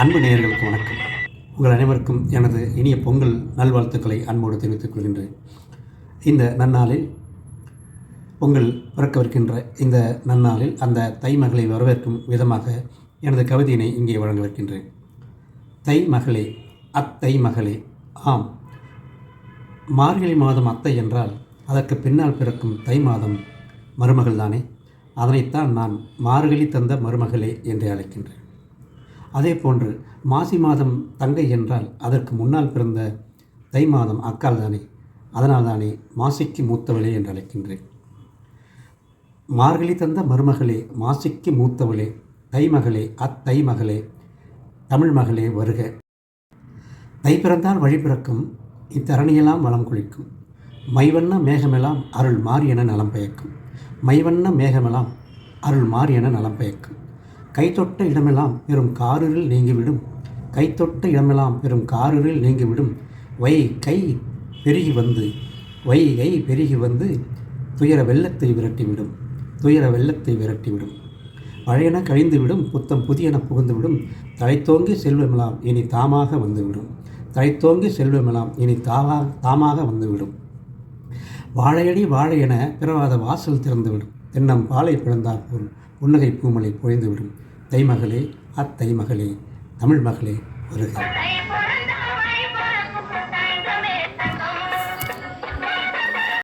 அன்பு நேயர்களுக்கு வணக்கம். உங்கள் அனைவருக்கும் எனது இனிய பொங்கல் நல்வாழ்த்துக்களை அன்போடு தெரிவித்துக் கொள்கின்றேன். இந்த நன்னாளில் பொங்கல் பிறக்கவிருக்கின்ற இந்த நன்னாளில் அந்த தை மகளை வரவேற்கும் விதமாக எனது கவிதையினை இங்கே வழங்கவிருக்கின்றேன். தை மகளே அத்தை மகளே ஆம். மார்கழி மாதம் அத்தை என்றால் அதற்கு பின்னால் பிறக்கும் தை மாதம் மருமகள் தானே அதனைத்தான் நான் மார்கழி தந்த மருமகளே என்று அழைக்கின்றேன். அதே போன்று மாசி மாதம் தங்கை என்றால் அதற்கு முன்னால் பிறந்த தை மாதம் அக்கால் தானே. அதனால் தானே மாசிக்கு மூத்தவளே என்று அழைக்கின்றேன். மார்கழி தந்த மருமகளே மாசிக்கு மூத்தவளே தை மகளே அத்தை மகளே தமிழ் மகளே வருக. தை பிறந்தால் வழி பிறக்கும் இத்தரணியெல்லாம் வளம் குளிக்கும். மைவண்ண மேகமெல்லாம் அருள் மாறி என நலம் பயக்கும் மைவண்ண மேகமெல்லாம் அருள் மாறி என நலம் பயக்கும் கைத்தொட்ட இடமெல்லாம் வெறும் காரில் நீங்கிவிடும். கைத்தொட்ட இடமெல்லாம் வெறும் காரில் நீங்கிவிடும். வை கை பெருகி வந்து வை கை பெருகி வந்து துயர வெள்ளத்தை விரட்டிவிடும். துயர வெள்ளத்தை விரட்டிவிடும். பழையன கழிந்துவிடும் புத்தம் புதியன புகுந்துவிடும். தலைத்தோங்கி செல்வமெல்லாம் இனி தாமாக வந்துவிடும். தலைத்தோங்கி செல்வமெல்லாம் இனி தாவா தாமாக வந்துவிடும். வாழையடி வாழையென பிறவாத வாசல் திறந்துவிடும். தென்னம் பாலை பிறந்தார் போல் புன்னகை பூமலை பொழிந்துவிடும். தைமகளே அத்தைமகளே தமிழ் மகளே வருக.